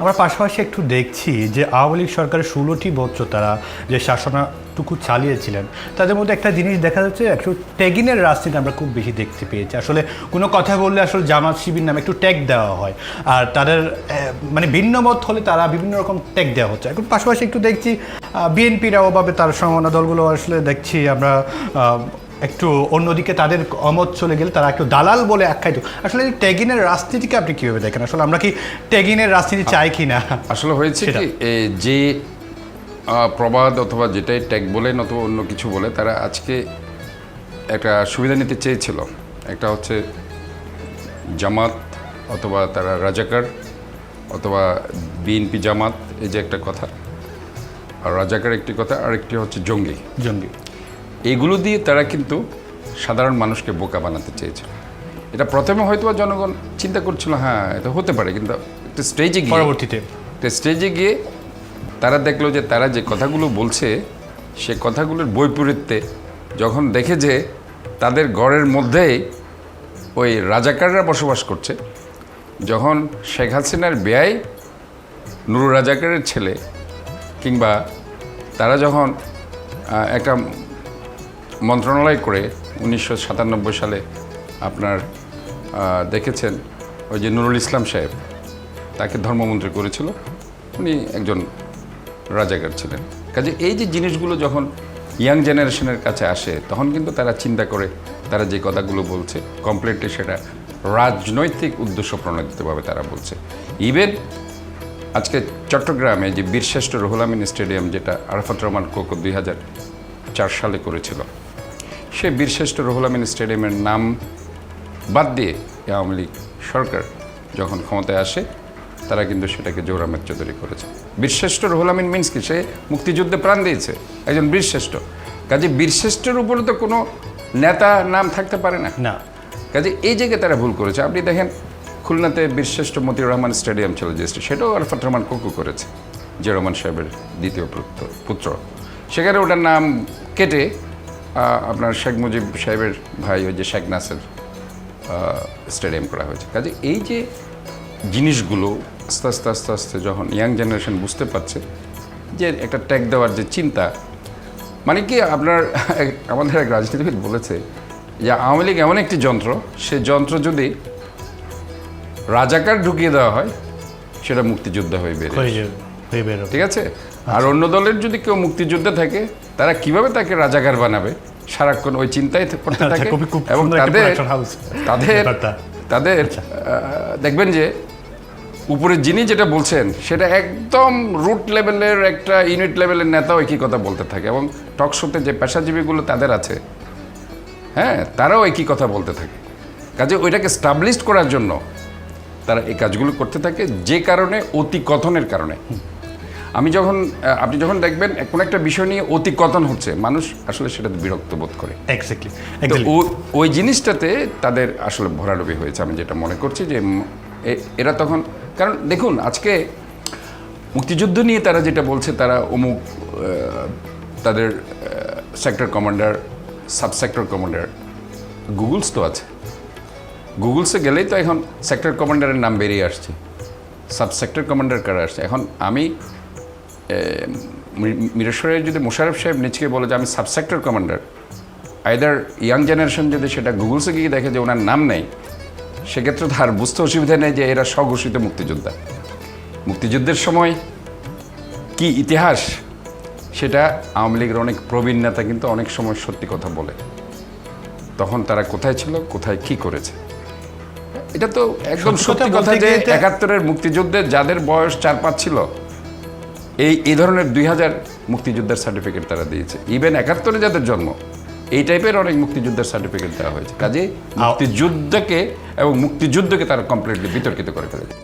আমরা পাশাপাশি একটু দেখছি যে আওয়ামী লীগ সরকারের ষোলোটি বছর তারা যে শাসনাটুকু চালিয়েছিলেন, তাদের মধ্যে একটা জিনিস দেখা যাচ্ছে, একটু ট্যাগিনের রাজনীতি আমরা খুব বেশি দেখতে পেয়েছি। আসলে কোনো কথা বললে আসলে জামাত শিবির নামে একটু ট্যাগ দেওয়া হয়। আর তাদের মানে ভিন্ন মত হলে তারা বিভিন্ন রকম ট্যাগ দেওয়া হচ্ছে। এখন পাশাপাশি একটু দেখছি বিএনপিরা ওভাবে তার সমমনা দলগুলো আসলে দেখছি, আমরা একটু অন্যদিকে তাদের অমত চলে গেলে তারা একটু দালাল বলে আখ্যায়িত। আসলে এই ট্যাগিনের রাজনীতিকে আপনি কীভাবে দেখেন? আসলে আমরা কি ট্যাগিনের রাজনীতি চাই কি না আসলে হয়েছে কি যে প্রবাদ অথবা যেটাই ট্যাগ বলেন অথবা অন্য কিছু বলে তারা আজকে একটা সুবিধা নিতে চেয়েছিল। একটা হচ্ছে জামাত অথবা তারা রাজাকার অথবা বিএনপি জামাত এই যে একটা কথা। আর রাজাকার একটি কথা আর একটি হচ্ছে জঙ্গি। জঙ্গি। এগুলো দিয়ে তারা কিন্তু সাধারণ মানুষকে বোকা বানাতে চেয়েছিল। এটা প্রথমে হয়তো বা জনগণ চিন্তা করছিল হ্যাঁ এটা হতে পারে কিন্তু একটা স্টেজে গিয়ে পরবর্তীতে। একটা স্টেজে গিয়ে তারা দেখল যে তারা যে কথাগুলো বলছে সে কথাগুলোর বৈপরীত্যে যখন দেখে যে তাদের ঘরের মধ্যেই ওই রাজাকাররা বসবাস করছে যখন শেখ হাসিনার ব্যয় নুরু রাজাকারের ছেলে কিংবা তারা যখন একটা মন্ত্রণালয় করে উনিশশো সাতানব্বই সালে আপনার দেখেছেন ওই যে নুরুল ইসলাম সাহেব, তাকে ধর্মমন্ত্রী করেছিল। উনি একজন রাজাকার ছিলেন। কাজে এই যে জিনিসগুলো যখন ইয়াং জেনারেশনের কাছে আসে, তখন কিন্তু তারা চিন্তা করে, তারা যে কথাগুলো বলছে, কমপ্লিটলি সেটা রাজনৈতিক উদ্দেশ্য প্রণোদিতভাবে তারা বলছে। ইভেন আজকে চট্টগ্রামে যে বীরশ্রেষ্ঠ রুহুল আমিন স্টেডিয়াম, যেটা আরাফাত রহমান কোকো দুই হাজার চার সালে করেছিল সেই বীরশ্রেষ্ঠ রুহুল আমিন স্টেডিয়ামের নাম বাদ দিয়ে আওয়ামী লীগ সরকার যখন ক্ষমতায় আসে তারা কিন্তু সেটাকে জোরামের চৌধুরী করেছে। বীরশ্রেষ্ঠ রুহুল আমিন মিন্স কি? সে মুক্তিযুদ্ধে প্রাণ দিয়েছে একজন বীরশ্রেষ্ঠ। কাজে বীরশ্রেষ্ঠের উপরে তো কোনো নেতা নাম থাকতে পারে না। না। কাজে এই জায়গায় তারা ভুল করেছে। আপনি দেখেন খুলনাতে বীরশ্রেষ্ঠ মতিউর রহমান স্টেডিয়াম ছিল যে সেটাও আরফাত রহমান কুকু করেছে যে রহমান সাহেবের দ্বিতীয় পুত্র পুত্র। সেখানে ওটার নাম কেটে আপনার শেখ মুজিব সাহেবের ভাই ওই যে শেখ নাসের স্টেডিয়াম করা হয়েছে। কাজে এই যে জিনিসগুলো আস্তে আস্তে আস্তে আস্তে যখন ইয়াং জেনারেশন বুঝতে পারছে যে একটা ট্যাগ দেওয়ার যে চিন্তা মানে কি আপনার আমাদের এক রাজনীতিবিদ বলেছে যে আওয়ামী লীগ এমন একটি যন্ত্র সে যন্ত্র যদি রাজাকার ঢুকিয়ে দেওয়া হয় সেটা মুক্তিযোদ্ধা হয়ে হয়ে যাবে ঠিক আছে? আর অন্য দলের যদি কেউ মুক্তিযুদ্ধে থাকে তারা কীভাবে তাকে রাজাকার বানাবে? সারাক্ষণ ওই চিন্তায় পড়তে আচ্ছা, থাকে। এবং তাদের তাদের তাদের দেখবেন যে উপরে যিনি যেটা বলছেন সেটা একদম রুট লেভেলের একটা ইউনিট লেভেলের নেতাও একই কথা বলতে থাকে। এবং টক শোতে যে পেশাজীবীগুলো তাদের আছে হ্যাঁ তারাও একই কথা বলতে থাকে। কাজে ওইটাকে স্টাবলিশড করার জন্য তারা এই কাজগুলো করতে থাকে যে কারণে অতি কথনের কারণে। আমি যখন আপনি যখন দেখবেন কোনো একটা বিষয় নিয়ে অতিকথন হচ্ছে মানুষ আসলে সেটাতে বিরক্ত বোধ করে। এক্স্যাক্টলি ওই জিনিসটাতে তাদের আসলে ভরাডুবি হয়েছে আমি যেটা মনে করছি যে এরা তখন কারণ দেখুন আজকে মুক্তিযুদ্ধ নিয়ে তারা যেটা বলছে তারা অমুক তাদের sector commander sub sector commander goggles তো আছে। গুগলসে গেলেই তো এখন সেক্টর কমান্ডারের নাম বেরিয়ে আসছে। সাব সেক্টর কমান্ডার কারা আসছে? এখন আমি মিরেশ্বরের যদি মোশারফ সাহেব নিজকে বলে যে আমি sub sector commander either young generation যদি সেটা গুগলসে গিয়ে দেখে যে ওনার নাম নেই সেক্ষেত্রে তো আর বুঝতে অসুবিধা নেই যে এরা স্বঘোষিত মুক্তিযোদ্ধা। মুক্তিযুদ্ধের সময় কি ইতিহাস সেটা আওয়ামী লীগের অনেক প্রবীণ নেতা কিন্তু অনেক সময় সত্যি কথা বলে। তখন তারা কোথায় ছিল কোথায় কি করেছে? এটা তো একদম সত্যি কথা যে একাত্তরের মুক্তিযুদ্ধে যাদের বয়স চার পাঁচ ছিল এই এই ধরনের দুই হাজার মুক্তিযোদ্ধার সার্টিফিকেট তারা দিয়েছে। ইভেন একাত্তরে যাদের জন্ম এই টাইপের অনেক মুক্তিযোদ্ধার সার্টিফিকেট দেওয়া হয়েছে। কাজে মুক্তিযুদ্ধকে এবং মুক্তিযুদ্ধকে তারা কমপ্লিটলি বিতর্কিত করে ফেলেছে।